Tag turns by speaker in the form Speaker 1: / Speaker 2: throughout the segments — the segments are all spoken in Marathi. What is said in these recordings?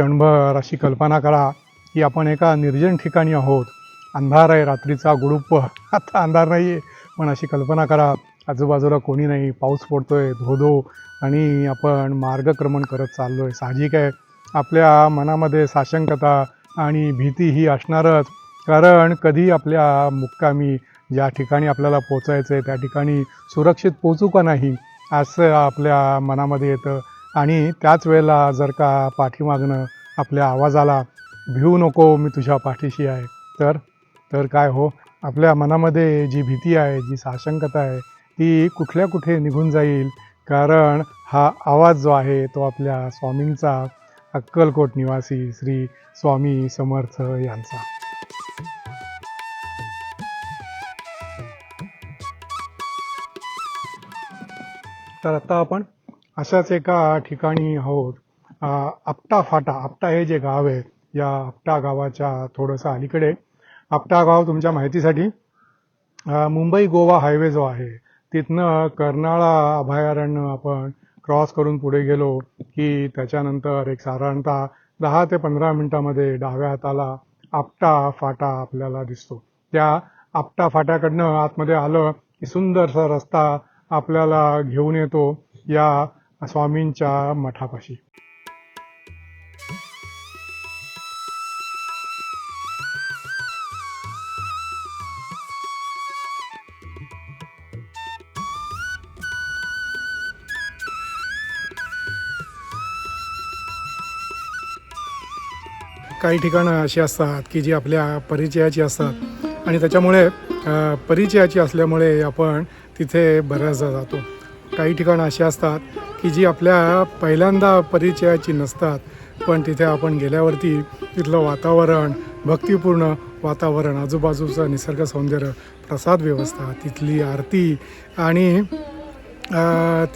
Speaker 1: क्षणभर अशी कल्पना करा की आपण एका निर्जन ठिकाणी आहोत. अंधार आहे रात्रीचा गुडुप्प आता अंधार नाही आहे पण अशी कल्पना करा. आजूबाजूला कोणी नाही पाऊस पडतो धो धो आणि आपण मार्गक्रमण करत चाललो आहे साहजिक आहे. आपल्या मनामध्ये साशंकता आणि भीती ही असणारच. कारण कधी आपल्या मुक्कामी ज्या ठिकाणी आपल्याला पोचायचं आहे त्या ठिकाणी सुरक्षित पोचू का नाही असं आपल्या मनामध्ये येतं. आणि त्याच वेळेला जर का पाठीमागणं आपल्या आवाजाला भिवू नको मी तुझ्या पाठीशी आहे तर? तर काय हो? आपल्या मनामध्ये जी भीती आहे जी साशंकता आहे ती कुठल्या कुठे निघून जाईल? कारण हा आवाज जो आहे तो आपल्या स्वामींचा अक्कलकोट निवासी श्री स्वामी समर्थ यांचा. तर आता आपण अशाच एका ठिकाणी आहोत. आपटा फाटा आपटा हे जे गाव आहे या आपटा गावाच्या थोडंसं अलीकडे. आपटा गाव तुमच्या माहितीसाठी. मुंबई गोवा हायवे जो आहे तिथनं कर्नाळा अभयारण्य आपण क्रॉस करून पुढे गेलो की त्याच्यानंतर एक साधारणतः दहा ते पंधरा मिनिटामध्ये डाव्या हाताला आपटा फाटा आपल्याला दिसतो. त्या आपटा फाट्याकडनं आतमध्ये आलं की सुंदरसा रस्ता आपल्याला घेऊन येतो. या स्वामींच्या मठापाशी. काही ठिकाणं अशी असतात की जी आपल्या परिचयाची असतात. आणि त्याच्यामुळे परिचयाची असल्यामुळे आपण तिथे बऱ्याचदा जातो. काही ठिकाणं अशी असतात की जी आपल्या पहिल्यांदा परिचयाची नसतात पण तिथे आपण गेल्यावरती तिथलं वातावरण भक्तिपूर्ण वातावरण आजूबाजूचं निसर्ग सौंदर्य प्रसाद व्यवस्था तिथली आरती आणि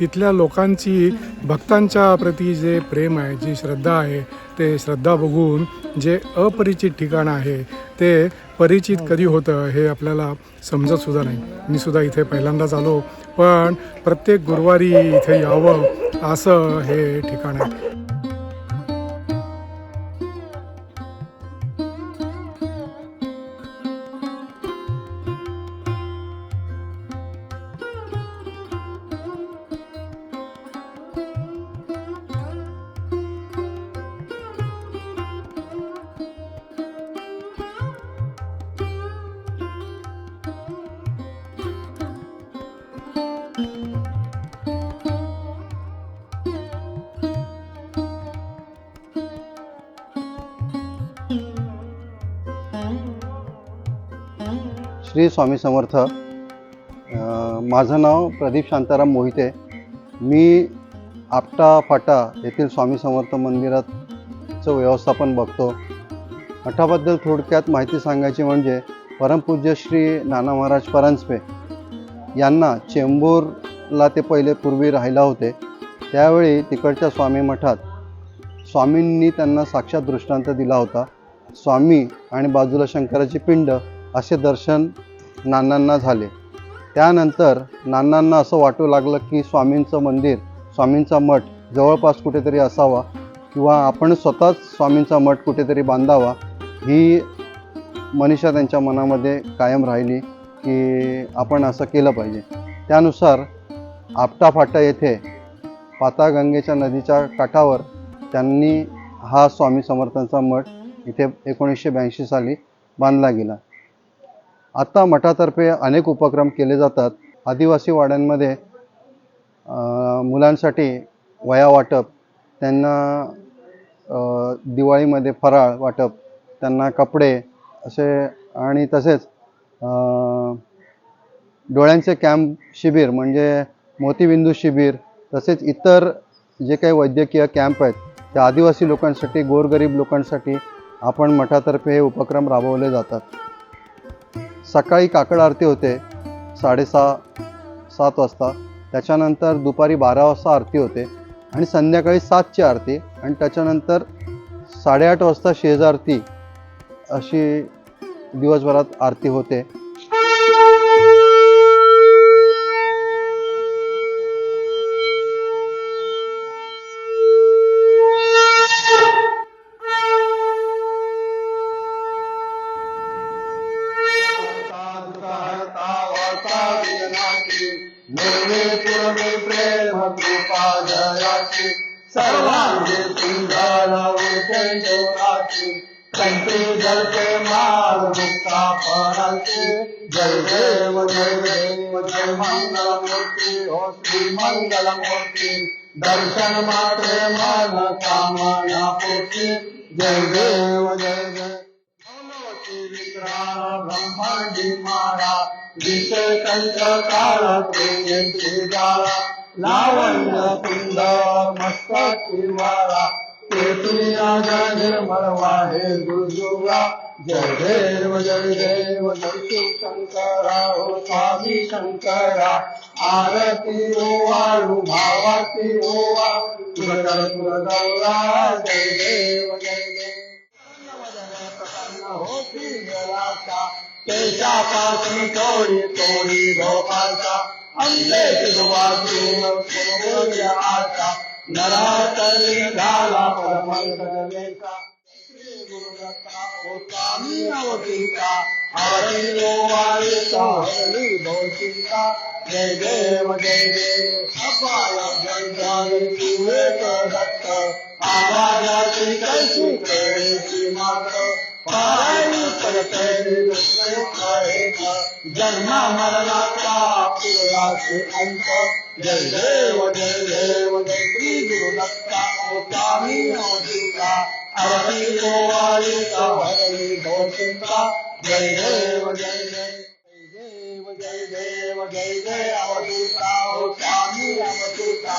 Speaker 1: तिथल्या लोकांची भक्तांच्या प्रती जे प्रेम आहे जी श्रद्धा आहे ते श्रद्धा बघून जे अपरिचित ठिकाण आहे ते परिचित कधी होतं हे आपल्याला समजत सुद्धा नाही. मी सुद्धा इथे पहिल्यांदाच आलो. पण प्रत्येक गुरुवारी इथे यावं असं हे ठिकाण आहे.
Speaker 2: श्री स्वामी समर्थ माझं नाव प्रदीप शांताराम मोहिते. मी आपटा फाटा येथील स्वामी समर्थ मंदिराचं व्यवस्थापन बघतो. मठाबद्दल थोडक्यात माहिती सांगायची म्हणजे परमपूज्य श्री नाना महाराज परांजपे यांना चेंबूरला ते पहिले पूर्वी राहिला होते. त्यावेळी तिकडच्या स्वामी मठात स्वामींनी त्यांना साक्षात दृष्टांत दिला होता. स्वामी आणि बाजूला शंकराची पिंड असे दर्शन नानांना झाले. त्यानंतर नानांना असं वाटू लागलं की स्वामींचं मंदिर स्वामींचा मठ जवळपास कुठेतरी असावा किंवा आपण स्वतःच स्वामींचा मठ कुठेतरी बांधावा ही मनीषा त्यांच्या मनामध्ये कायम राहिली की आपण असं केलं पाहिजे. त्यानुसार आपटाफाटा येथे पाताळगंगेच्या नदीच्या काठावर त्यांनी हा स्वामी समर्थांचा मठ इथे एकोणीसशे ब्याऐंशी साली बांधला गेला. आत्ता मठातर्फे अनेक उपक्रम केले जातात. आदिवासी वाड्यांमध्ये मुलांसाठी वया वाटप त्यांना दिवाळीमध्ये फराळ वाटप त्यांना कपडे असे आणि तसेच डोळ्यांचे कॅम्प शिबिर म्हणजे मोतीबिंदू शिबिर तसेच इतर जे काही वैद्यकीय कॅम्प आहेत त्या आदिवासी लोकांसाठी गोरगरीब लोकांसाठी आपण मठातर्फे हे उपक्रम राबवले जातात. सकाळी काकड आरती होते साडेसहा सात वाजता. त्याच्यानंतर दुपारी बारा वाजता आरती होते आणि संध्याकाळी सातची आरती आणि त्याच्यानंतर साडेआठ वाजता शेजारती अशी दिवसभरात आरती होते.
Speaker 3: गुरुजुवा जय देव जय देव जय शिव शंकरा हो स्वामी शंकरा आरती ओवाळू भावाती ओवा तुरकर तुरगौरा जय देव जय देव होती जलाचा केशापासून तोडी तोडी भोपाचा अंधेच वाचून आता नरातरी झाला परमंगलेचा स्वामी अवतीचा हरी ओवाळीचा हरी जय देव जय देव अपाय दत्त आवाजाची कैसी कळेची मात जन्म मरणाचा पुराचे अंत जय देव जय देव जय श्री गुरु दत्ता अवतीका हरी जय देव जय जय देव जय देव जय जय अवधूता हो स्वामी अवधूता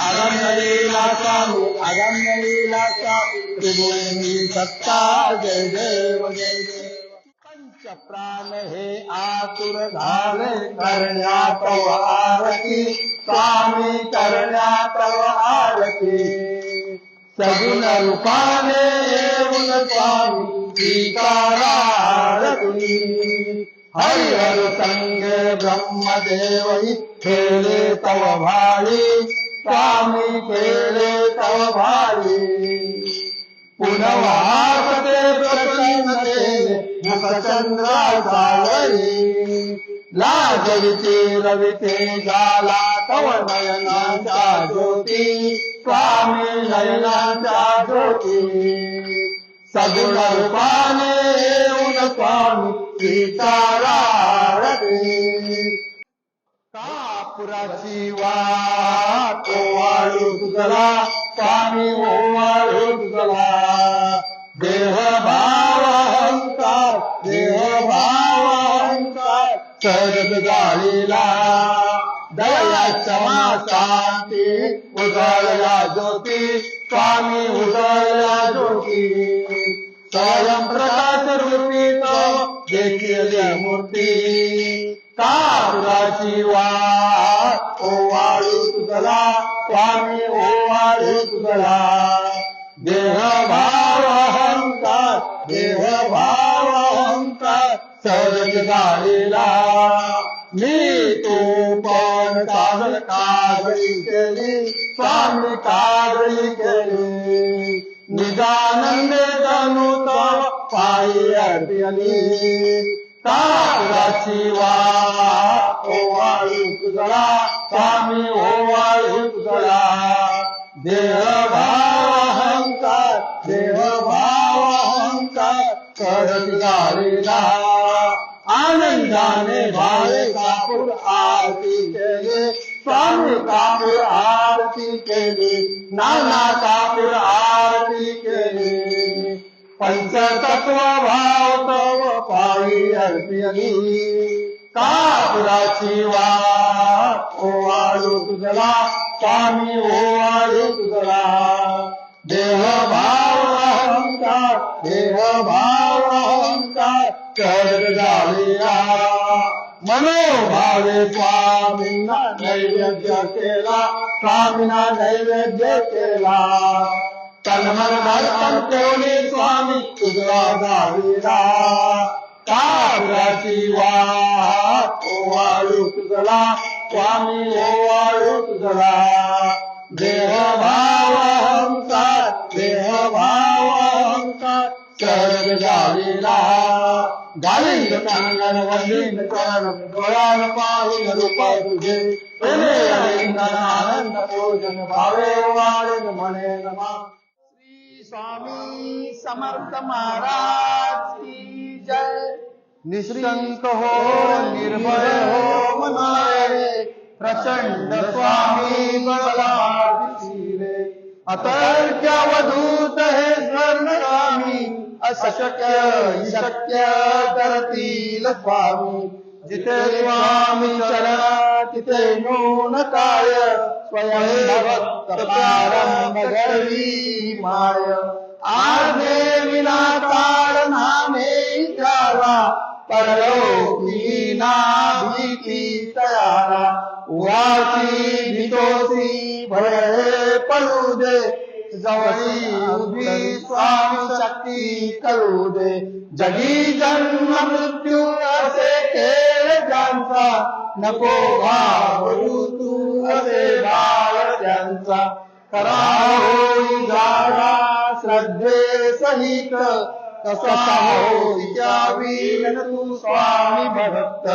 Speaker 3: अरण्य लीला स्वामी अरण्य लीला स्वामी सत्ता जय देव जय पंच प्राण हे आतुर झाले करण्यात आरती स्वामी करण्यात आरती. सगुण रूपाने येऊन स्वामी स्वीकारारती. हरिहर संग ब्रह्मदेव खेळे तव भाळी स्वामी खेळे तव भाळी. पुनवासते प्रसन्नते नखचंद्रा सावरी लाजविते रविते जाला तव नयनाचा ज्योती स्वामी नयनाचा ज्योती. सगुण रूपाने येऊन स्वामी सीतारारती कापुराची वाट ओवाळू तुझला स्वामी ओवाळू तुझला देह भाव अहंकार देह भाव अहंकार सहज गाळीला दया क्षमा शांती उजळला ज्योती स्वामी उजळला ज्योती स्वयं प्रकाश रूपी तो देखील मूर्ती। कापुराची वाट ओवाळू तुझला स्वामी ओवाळू तुझला देह भाव अहंकार देह भाव अहंकार सहज गाडीला मी तू कागळी केली स्वामी कागळी केली. निजानंद जणू तव पायी अर्पली कागदाची वाट तुझला स्वामी ओवाळी तुझला देह भाव अहंकार देह भाव अहंकार करत गाडीला आनंदाने भावे कापूर आरती केली. स्वामी कापूर आरती केली नाना कापूर आरती केली. पंचतत्व भाव तव पायी अर्पली. कापुराची वाट ओवाळू तुझला स्वामी ओवाळू तुझला. देह भाव अहंकार देह भाव अहंकार कर झालेला मनोभावे स्वामींना नैवेद्य केला स्वामींना नैवेद्य केला तन्मन धर्म कोणी स्वामी तुझा झालेला कापुराची वाट तुझला स्वामी ओवाळू तुझला। देह भाव हंसा देह भाव हंसा सर्ग गाविला रूप तुझे प्रेमे अलिंगन आनंद पूजन भावे वाढन म्हणे नमा श्री स्वामी समर्थ महाराज की जय. निशंक हो निर्भय हो मनारे. प्रचंड स्वामी बळाविले अतर्क्यवधूत हे स्वर्णगामी अशक्य शक्य करतील स्वामी जिथे स्वामी चरणा तिथे नून काय? स्वयं भक्त प्रारंभ घडवी माय. आधे विनाकार नामे त्याला परलोकी ना भीती तयारा. उवाची भीतोसी भय पडू दे. जवळी उभी स्वामी शक्ती करू दे. जगी जन्म मृत्यू असे खेळ ज्यांचा. नको घाबरू तू असे बाळ त्यांचा. करा होई जागा श्रद्धे सहित. कसा होई तिच्या तू स्वामी भक्त.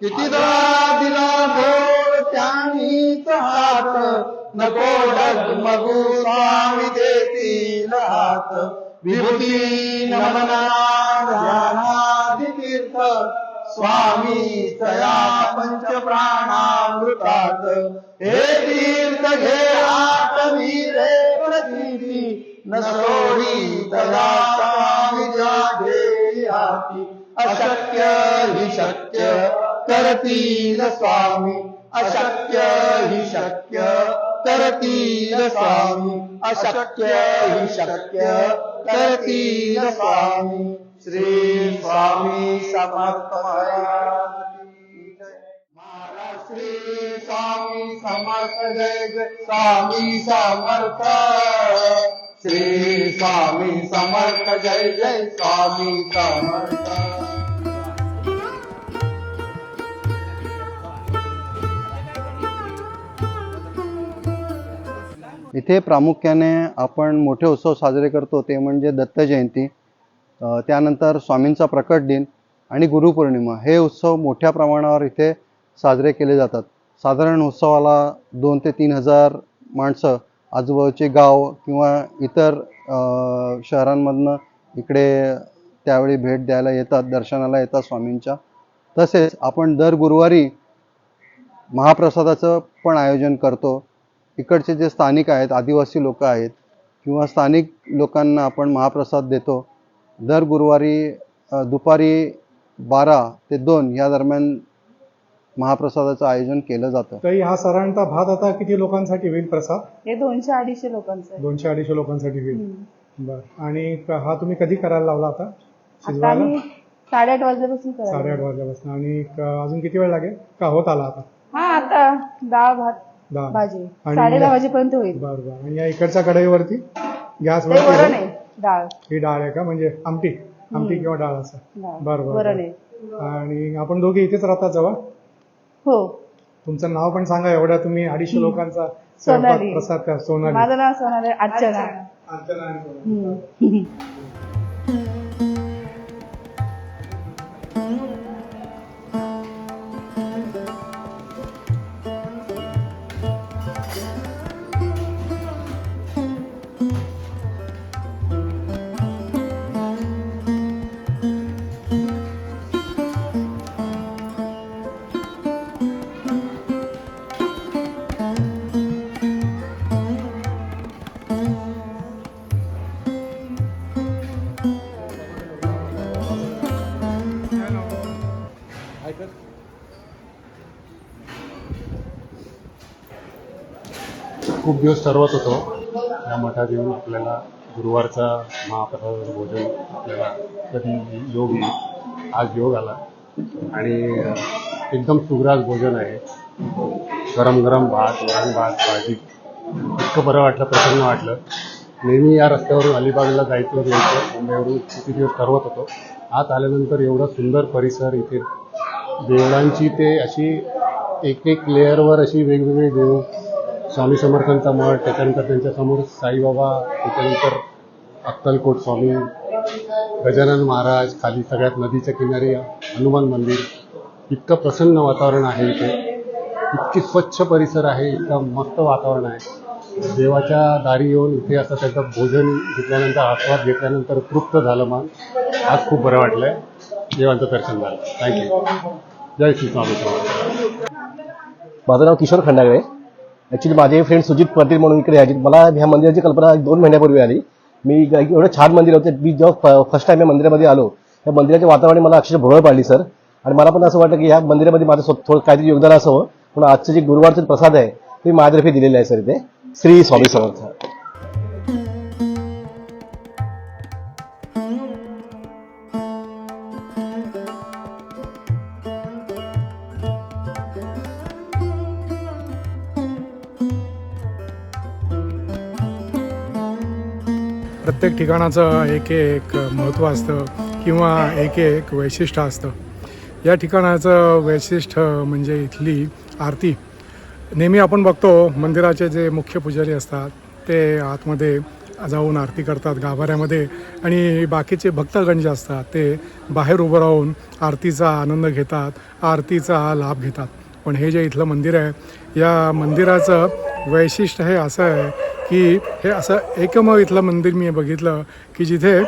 Speaker 3: कितीदा दिला भो त्यांनीच हात. नको डगमगू स्वामी देतील हात. विभूती नमना ध्यानादि तीर्थ स्वामी तया पंच प्राणामृतात हे तीर्थ घे आठवी रे प्रतीती. न सोडी तया स्वामी जागे हाती. अशक्य हि शक्य करतील स्वामी. अशक्य हि शक्य करतील स्वामी. अशक्य हि शक्य करतील स्वामी. श्री स्वामी समर्थ महाराज श्री स्वामी समर्थ जय. स्वामी समर्थ. श्री स्वामी समर्थ जय जय. स्वामी समर्थ.
Speaker 2: इथे प्रामुख्याने आपण मोठे उत्सव साजरे करतो ते म्हणजे दत्त जयंती त्यानंतर स्वामींचा प्रकट दिन आणि गुरुपौर्णिमा. हे उत्सव मोठ्या प्रमाणावर इथे साजरे केले जातात. साधारण उत्सवाला दोन ते तीन हजार माणसं आजूबाजूचे गाव किंवा इतर शहरांमधनं इकडे त्यावेळी भेट द्यायला येतात दर्शनाला येतात स्वामींच्या. तसेच आपण दर गुरुवारी महाप्रसादाचं पण आयोजन करतो. इकडचे जे स्थानिक आहेत आदिवासी लोक आहेत किंवा स्थानिक लोकांना आपण महाप्रसाद देतो दर गुरुवारी दुपारी बारा ते दोन या दरम्यान महाप्रसादाचं आयोजन केलं जातं.
Speaker 1: तरी हा साधारणतः भात आता किती लोकांसाठी होईल प्रसाद?
Speaker 4: हे दोनशे अडीचशे लोकांचं आहे.
Speaker 1: दोनशे अडीचशे लोकांसाठी होईल. बर. आणि हा तुम्ही कधी करायला लावला आता?
Speaker 4: आता
Speaker 1: शिजवायला?
Speaker 4: आम्ही साडेआठ वाजल्यापासून करायला
Speaker 1: साडेआठ वाजल्यापासून आणि क- अजून किती वेळ लागेल? का होत आला आता?
Speaker 4: हा आता डाळ भात
Speaker 1: दहा
Speaker 4: भाजी.
Speaker 1: आणि-
Speaker 4: साडे दहा वाजेपर्यंत होईल.
Speaker 1: बरं बरं. आणि या इकडच्या कढईवरती गॅस
Speaker 4: ते वरण आहे डाळ.
Speaker 1: ही डाळ आहे का? म्हणजे आमटी. आमटी किंवा डाळ असं.
Speaker 4: डाळ.
Speaker 1: बरं बरं
Speaker 4: वरण
Speaker 1: बरं.
Speaker 4: आहे.
Speaker 1: आणि आपण दोघे इथेच राहतात जवळ?
Speaker 4: हो.
Speaker 1: तुमचं नाव पण सांगा एवढ्या तुम्ही अडीचशे लोकांचा स्वयंपाक
Speaker 4: सोनाली.
Speaker 1: प्रसाद त्या सोनाली.
Speaker 4: माझं नाव सोनाली. अर्चना.
Speaker 1: अर्चना. आणि सोनाली.
Speaker 4: हम्म.
Speaker 5: खूप दिवस ठरवत होतो. या मठात येऊन आपल्याला गुरुवारचा महाप्रसादाचं भोजन आपल्याला कधी योग येईल आज योग आला. आणि एकदम सुग्रास भोजन आहे. गरम गरम भात वरण भात भाजी. इतकं बरं वाटलं प्रसन्न वाटलं. नेहमी या रस्त्यावरून अलिबागला जायचं यायचं मुंबईवरून किती दिवस ठरवत होतो. आत आल्यानंतर एवढा सुंदर परिसर इथे देवळांची ते अशी एक एक लेअरवर अशी वेगवेगळी देव स्वामी समर्थांचा मठ त्याच्यानंतर त्यांच्यासमोर साईबाबा त्याच्यानंतर अक्कलकोट स्वामी गजानन महाराज खाली सगळ्यात नदीच्या किनारी हनुमान मंदिर. इतकं प्रसन्न वातावरण आहे इथे. इतकी स्वच्छ परिसर आहे इतकं मस्त वातावरण आहे. देवाच्या दारी येऊन इथे असं त्याचं भोजन घेतल्यानंतर आस्वाद घेतल्यानंतर तृप्त झालं मन. आज खूप बरं वाटलंय. देवांचं दर्शन झालं. थँक्यू जय श्री स्वामी
Speaker 6: माझं नाव किशोर खंडागळे. ॲक्च्युली माझे फ्रेंड सुजित पाटील म्हणून इकडे यायचे मला ह्या मंदिराची कल्पना दोन महिन्यापूर्वी आली. मी एवढं छान मंदिर होतं. मी जेव्हा फर्स्ट टाइम या मंदिरामध्ये आलो त्या मंदिराचे वातावरण मला अक्षरशः भोवळ पाडली सर आणि मला पण असं वाटतं की ह्या मंदिरामध्ये माझं थोडं काहीतरी योगदान असावं. पण आजचं जे गुरुवारचं प्रसाद आहे ते माझ्यातर्फे दिलेलं आहे सर इथे. श्री स्वामी समर्थ.
Speaker 1: प्रत्येक ठिकाणाचं एक एक महत्त्व असतं किंवा एक एक वैशिष्ट्य असतं. या ठिकाणाचं वैशिष्ट्य म्हणजे इथली आरती. नेहमी आपण बघतो मंदिराचे जे मुख्य पुजारी असतात ते आतमध्ये जाऊन आरती करतात गाभाऱ्यामध्ये आणि बाकीचे भक्तगण जे असतात ते बाहेर उभं राहून आरतीचा आनंद घेतात आरतीचा लाभ घेतात. पण हे जे इथलं मंदिर आहे या मंदिराचं वैशिष्ट्य हे असं आहे की हे असं एकमेव इथलं मंदिर मी बघितलं की जिथे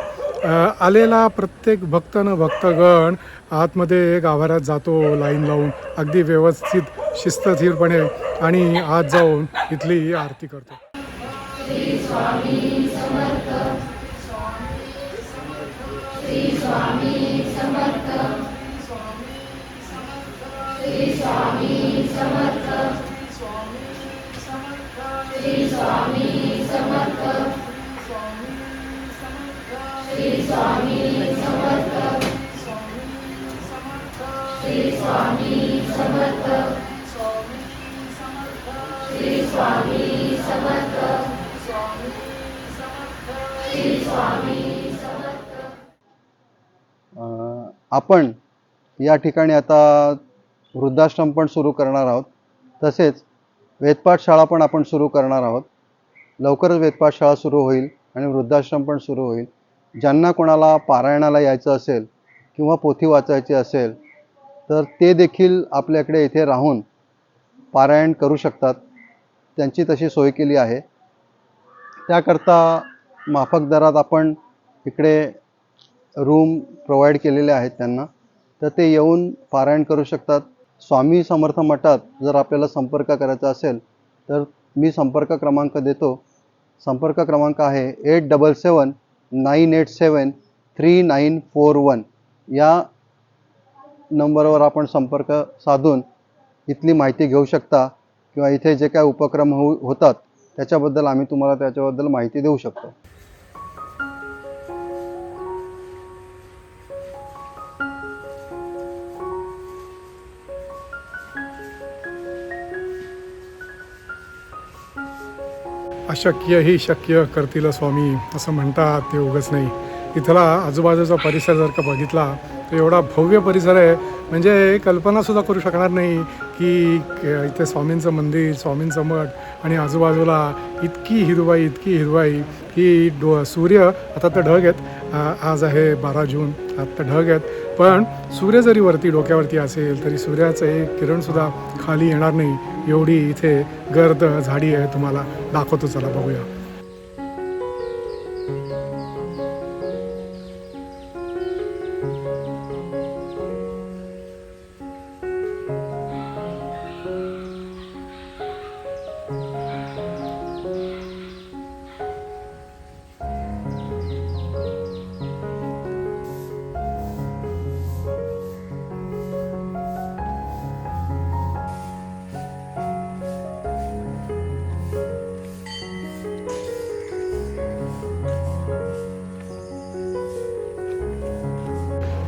Speaker 1: आलेला प्रत्येक भक्त न भक्तगण आतमध्ये गाभाऱ्यात जातो लाईन लावून अगदी व्यवस्थित शिस्तथीरपणे आणि आत जाऊन इथली आरती करतो.
Speaker 2: अं, आपण या ठिकाणी आता वृद्धाश्रम पण सुरू करणार आहोत. तसेच वेदपाठ शाळा पण आपण सुरू करणार आहोत. लवकरच वेदपाठ शाळा सुरू होईल आणि वृद्धाश्रम पण सुरू होईल. ज्यांना कोणाला पारायणाला यायचं असेल किंवा पोथी वाचायची असेल तर ते देखील आपल्याकडे इथे राहून पारायण करू शकतात. त्यांची तशी सोय केली आहे. त्याकरता माफक दरात आपण इकडे रूम प्रोव्हाइड केलेले आहेत त्यांना. तर ते येऊन पारायण करू शकतात. स्वामी समर्थ मठात जर आपल्याला संपर्क करायचा असेल तर मी संपर्क क्रमांक देतो. संपर्क क्रमांक आहे eight double seven nine eight seven three nine four one या नंबरवर आपण संपर्क साधून इथली माहिती घेऊ शकता किंवा इथे जे काय उपक्रम हो होतात त्याच्याबद्दल आम्ही तुम्हाला त्याच्याबद्दल माहिती देऊ शकतो.
Speaker 1: अशक्य ही शक्य करतील स्वामी असं म्हणतात ते उगच नाही. इथला आजूबाजूचा परिसर जर का बघितला तर एवढा भव्य परिसर आहे. म्हणजे कल्पनासुद्धा करू शकणार नाही की इथे स्वामींचं मंदिर स्वामींचं मठ आणि आजूबाजूला इतकी हिरवाई इतकी हिरवाई की डो सूर्य आता तर ढग आहेत. आज आहे बारा जून आता ढग आहेत. पण सूर्य जरी वरती डोक्यावरती असेल तरी सूर्याचं एक किरणसुद्धा खाली येणार नाही. एवढी इथे गर्द झाडी आहे तुम्हाला दाखवतो चला बघूया.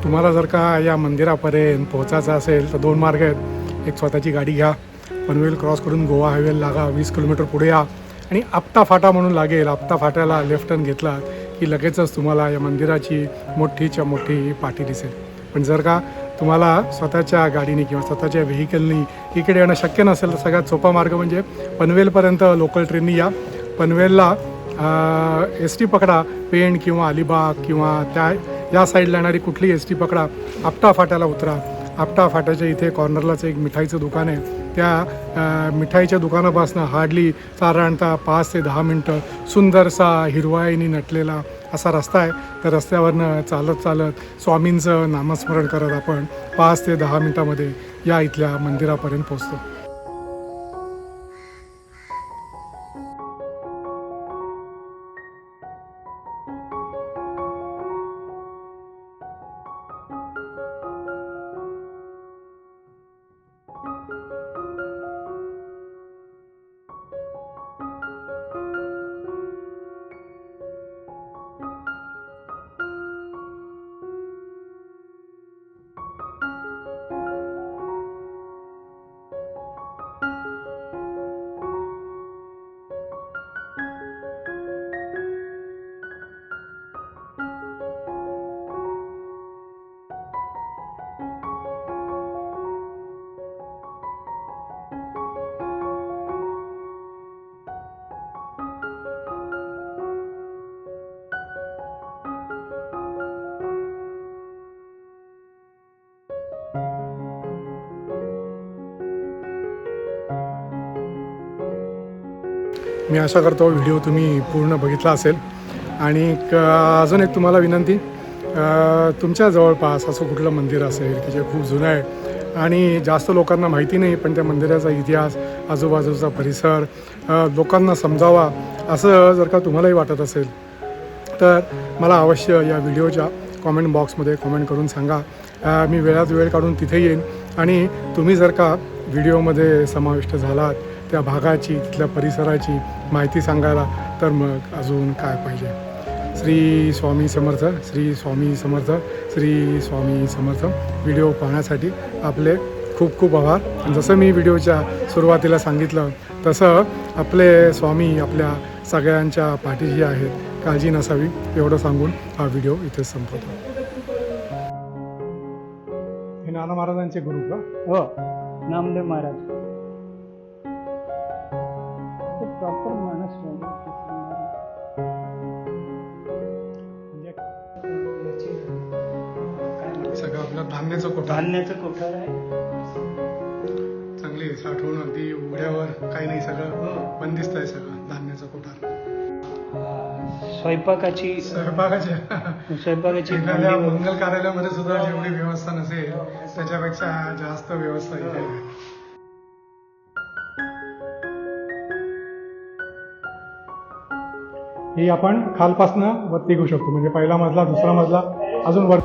Speaker 1: तुम्हाला जर का या मंदिरापर्यंत पोहोचायचं असेल तर दोन मार्ग आहेत. एक स्वतःची गाडी घ्या. पनवेल क्रॉस करून गोवा हायवेला लागा. वीस किलोमीटर पुढे या. आणि आपता फाटा म्हणून लागेल. आपता फाट्याला लेफ्ट टर्न घेतला की लगेचच तुम्हाला या मंदिराची मोठीच्या मोठी पाठी दिसेल. पण जर का तुम्हाला स्वतःच्या गाडीने किंवा स्वतःच्या व्हेकलनी इकडे येणं शक्य नसेल तर सगळ्यात सोपा मार्ग म्हणजे पनवेलपर्यंत लोकल ट्रेननी या. पनवेलला एस टी पकडा. पेण किंवा अलिबाग किंवा त्या या साईडला येणारी कुठली एस टी पकडा आपटा फाट्याला उतरा. आपटा फाट्याच्या इथे कॉर्नरलाच एक मिठाईचं दुकान आहे. त्या मिठाईच्या दुकानापासून हार्डली साधारणतः पाच ते दहा मिनटं सुंदरसा हिरवाईनी नटलेला असा रस्ता आहे. त्या रस्त्यावरनं चालत चालत स्वामींचं नामस्मरण करत आपण पाच ते दहा मिनटामध्ये या इथल्या मंदिरापर्यंत पोचतो मी आशा करतो व्हिडिओ तुम्ही पूर्ण बघितला असेल. आणि अजून एक तुम्हाला विनंती तुमच्या जवळपास असं कुठलं मंदिर असेल की जे खूप जुनं आहे आणि जास्त लोकांना माहिती नाही पण त्या मंदिराचा इतिहास आजूबाजूचा परिसर लोकांना समजावा असं जर का तुम्हालाही वाटत असेल तर मला अवश्य या व्हिडिओच्या कॉमेंट बॉक्समध्ये कॉमेंट करून सांगा. मी वेळात वेळ काढून तिथे येईन. आणि तुम्ही जर का व्हिडिओमध्ये समाविष्ट झालात त्या भागाची तिथल्या परिसराची माहिती सांगायला तर मग अजून काय पाहिजे? श्री स्वामी समर्थ श्री स्वामी समर्थ श्री स्वामी समर्थ. व्हिडिओ पाहण्यासाठी आपले खूप खूप आभार. जसं मी व्हिडिओच्या सुरुवातीला सांगितलं तसं आपले स्वामी आपल्या सगळ्यांच्या पाठीशी आहेत. काळजी नसावी एवढं सांगून हा व्हिडिओ इथेच संपवतो. हे नाना महाराजांचे गुरु का
Speaker 7: हो. नामदेव महाराज. प्रॉपर माणूस
Speaker 1: म्हणजे सगळं आपलं धान्याचं कोठा?
Speaker 7: धान्याचं कोठार आहे.
Speaker 1: चांगली साठवून अगदी उघड्यावर काही नाही सगळं बंदिस्त आहे सगळं. कोठार
Speaker 7: स्वयंपाकाची
Speaker 1: स्वयंपाकाचे.
Speaker 7: स्वयंपाकाची
Speaker 1: मंगल कार्यालयामध्ये सुद्धा जेवढी व्यवस्था नसेल त्याच्यापेक्षा जास्त व्यवस्था इथे आहे. ही आपण खालपासनं वरती घेऊ शकतो. म्हणजे पहिला मजला दुसरा मजला अजून वर